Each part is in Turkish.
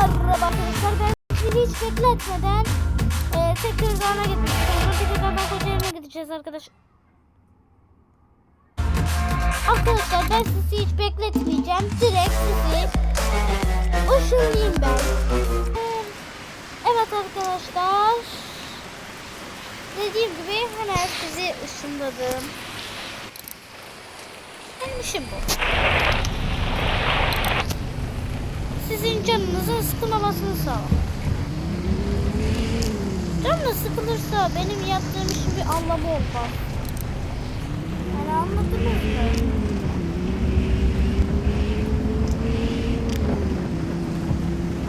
Merhaba arkadaşlar ben sizi hiç bekletmeden e, Tekirdağ'a gitmek istiyorum. Tekirdağ'dan Kocaeli'ne gideceğiz arkadaş. Arkadaşlar ben sizi hiç bekletmeyeceğim. Direkt sizi ışınlayayım ben. Evet arkadaşlar. Dediğim gibi hemen sizi ışınladım. Benim işim bu. Sizin canınızın sıkılmamasını sağ. Canınız sıkılırsa benim yaptığım işin bir anlamı olmaz. Yani anladınız mı?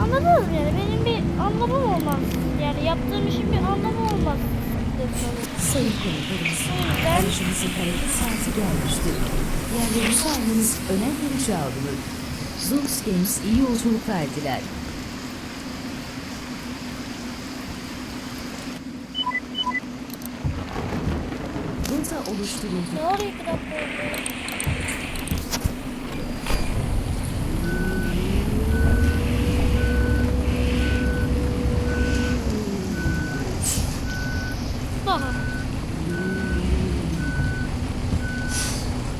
Anladınız mı yani benim bir anlamım olmaz. Yani yaptığım işin bir anlamı olmaz. Sayın konuklarımız, aracımızın hareket saati gelmiştir. Yerlerinizi almanız önem verici alınır. Zulus Games iyi yolculuk verdiler. Rota oluşturuldu. Ne oluyor ki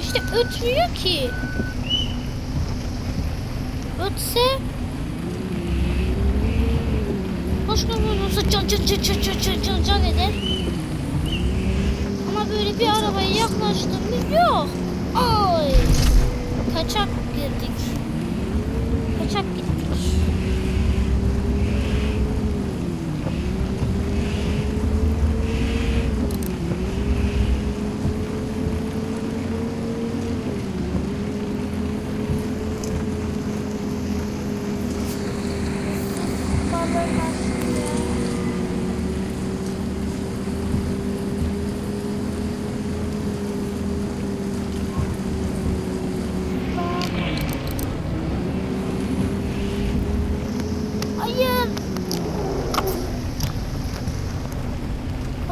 İşte ötmüyor ki. Ötse Başka olsa can can can can can can can can eder. Ama böyle bir arabaya yaklaştığımız yok. Ay. Kaçak girdik. Kaçak gittik.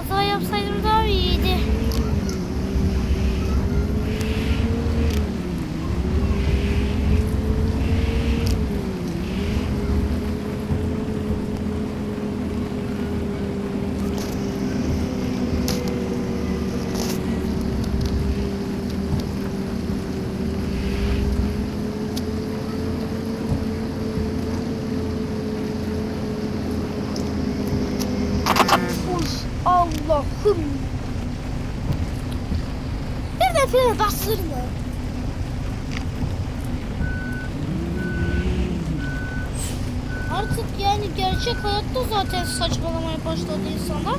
daha yapsaydım da Bir de frene bastır mı? Artık yani gerçek hayatta zaten saçmalamaya başladı insanlar.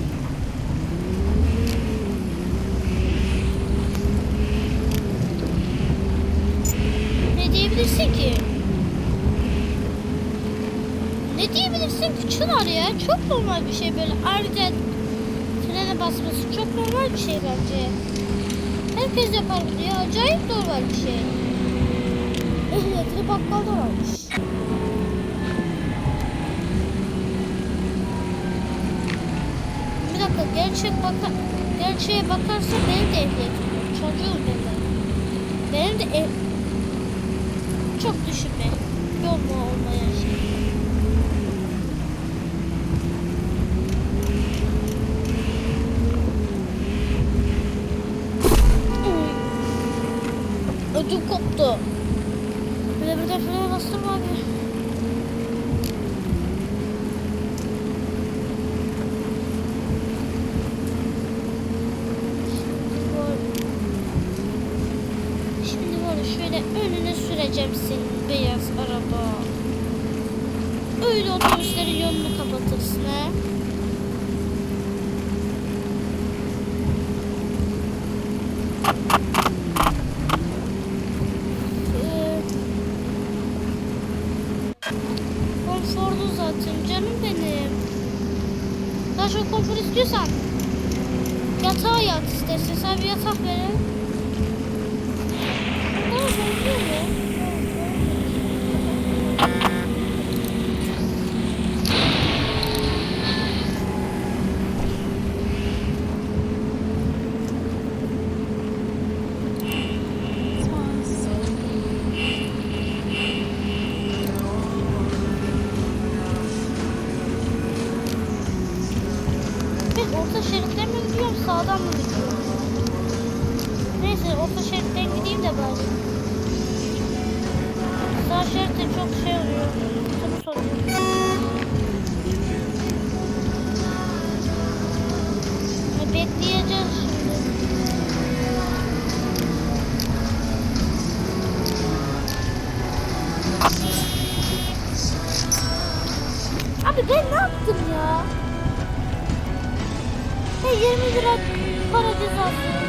Ne diyebilirsin ki? Ne diyebilirsin ki Çınar ya? Çok normal bir şey böyle aniden frene basması çok normal bir şey bence. Herkes yapar bunu ya. Acayip normal bir şey. Ehliyetli bakkalda varmış. Bir dakika gerçek baka gerçeğe bakarsan benim de ehliyetim yok. Çocuğum benim. Benim de ev... Çok düşünme. Yol mu olmayan şey. Bastırma abi. Şimdi ya şöyle önüne süreceğim senin beyaz araba. Öyle otobüslerin yolunu kapatırsın ha. bir yatak verin. Ne oldu? Ne oldu? işte çok şey oluyor. Çok sorun. E, bekleyeceğiz. Abi ben ne yaptım ya? Hey 20 lira para cezası.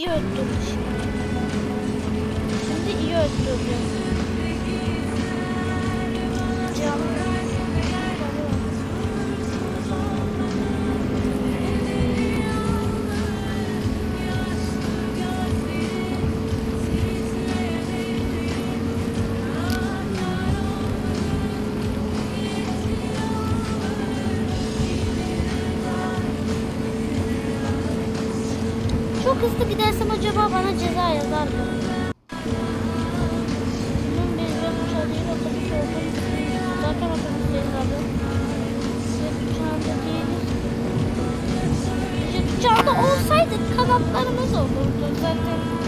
iyi öldürür. Şimdi iyi öldürüyor. ceza yazar mı? Bunun bir ve kuşa değil otobüs olduğunu Zaten otobüsteyiz abi. Size uçağında değiliz. Uçağında olsaydık kanatlarımız olurdu zaten.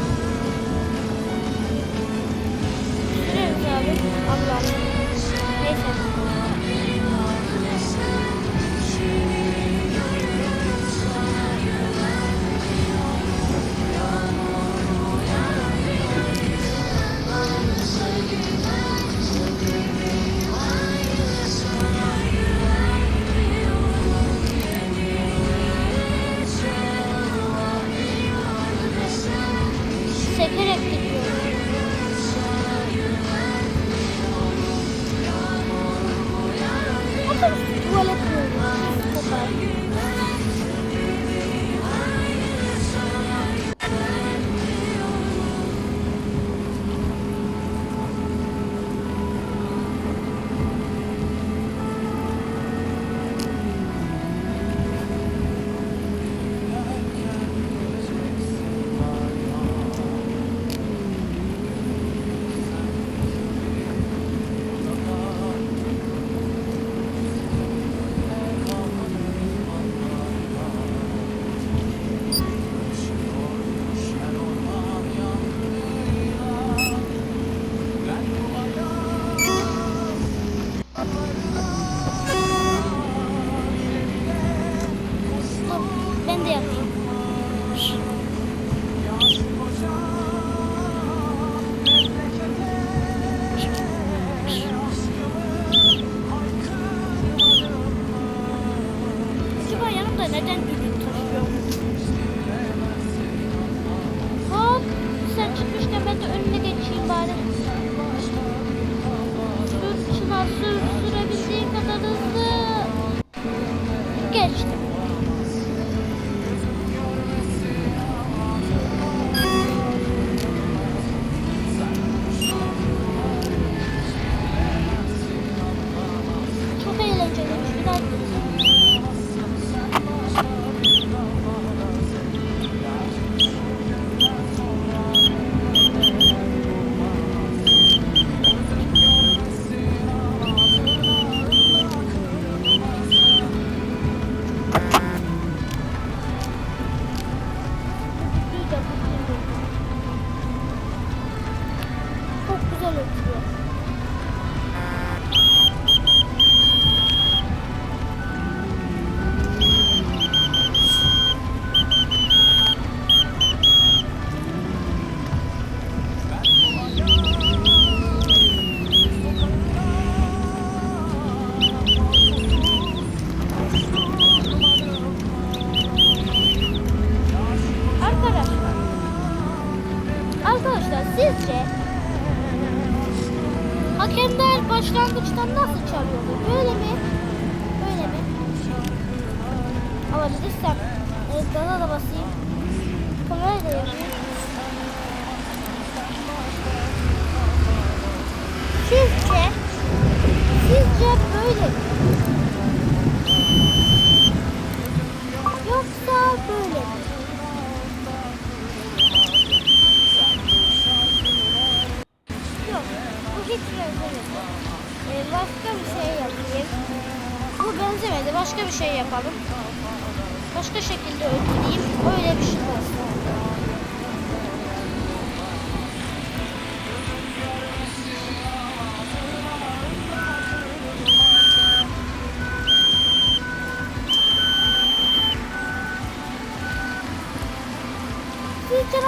দেখেছিস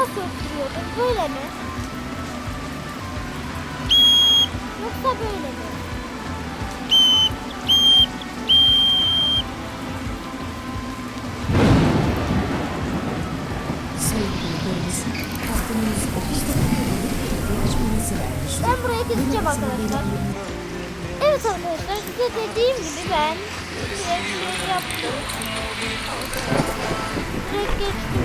nasıl öldürüyordum? Böyle mi? Yoksa böyle mi? Sevgili kırmızı, kaptanımız 30 dakika ihtiyaç bilgisi vermiştir. Ben buraya gideceğim arkadaşlar. Evet arkadaşlar size dediğim gibi ben direkt yaptım. Direkt geçtim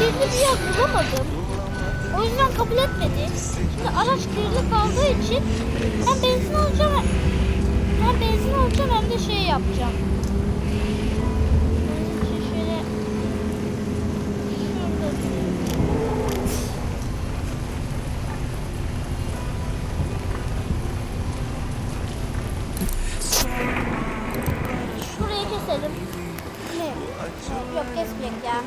bir yer bulamadım. O yüzden kabul etmedi. Şimdi araç kirli kaldığı için hem benzin alacağım hem benzin alacağım hem de şey yapacağım. Şurayı keselim. Ne? Yok kesmeyek ya.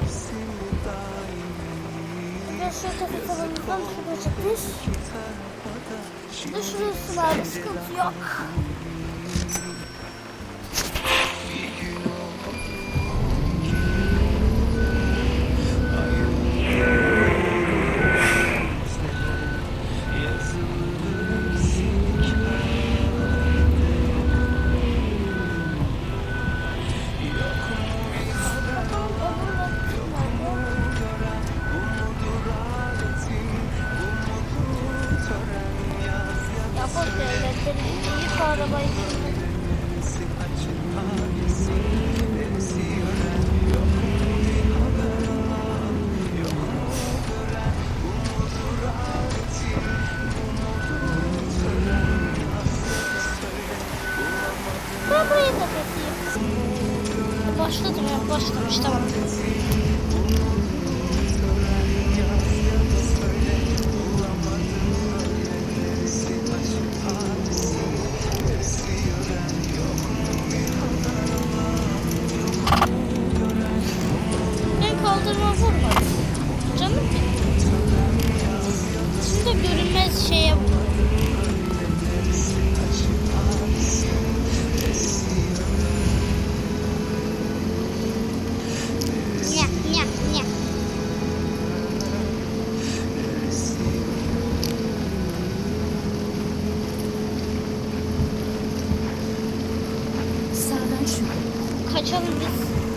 Biraz şöyle kapatalımızdan şurada çıkmış. Şurada var. Sıkıntı yok. Arabayı Thank you.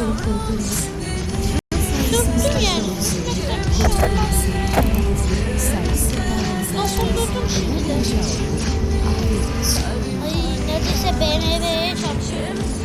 Sefamızda Dokundurdum şimdi. Ay neredeyse BMW'ye çarpıyorum.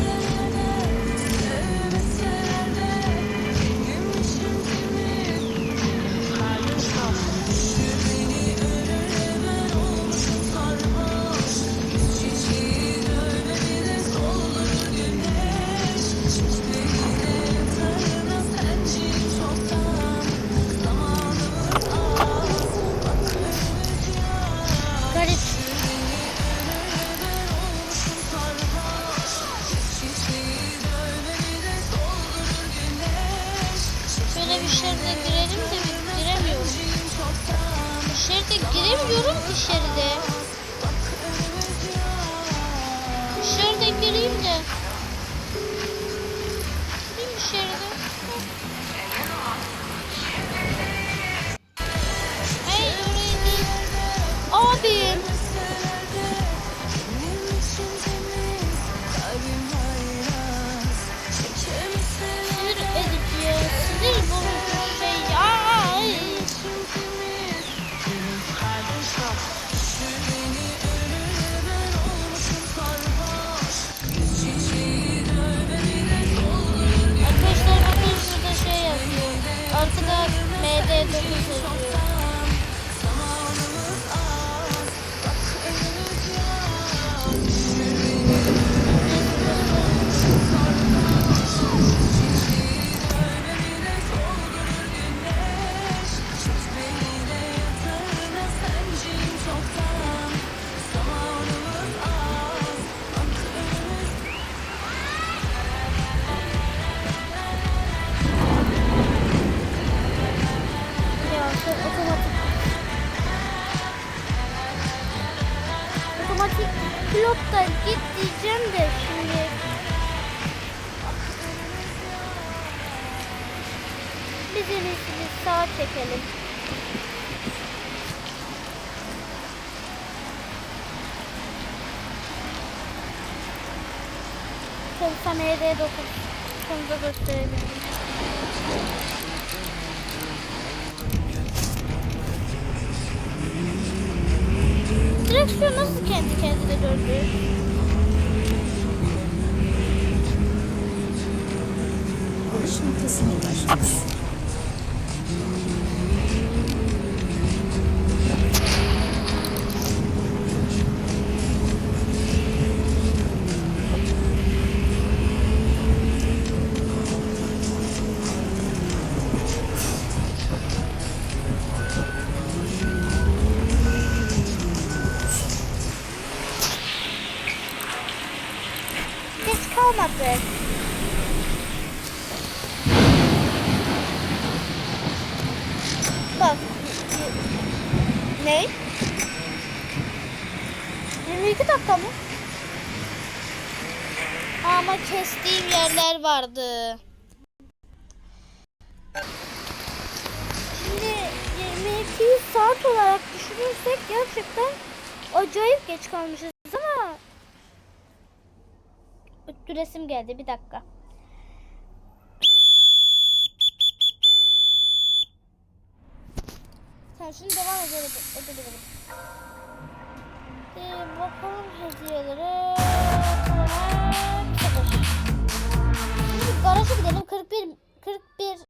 Çalışan ED9 konuda gösterebilirim. Direksiyon nasıl kendi kendine döndü? Alış noktasına. Yerler vardı. Şimdi 22 saat olarak düşünürsek gerçekten acayip geç kalmışız ama Resim geldi bir dakika. Tamam şimdi devam edelim. edebilirim. Ee, bakalım hediyelere garaja gidelim. 41 41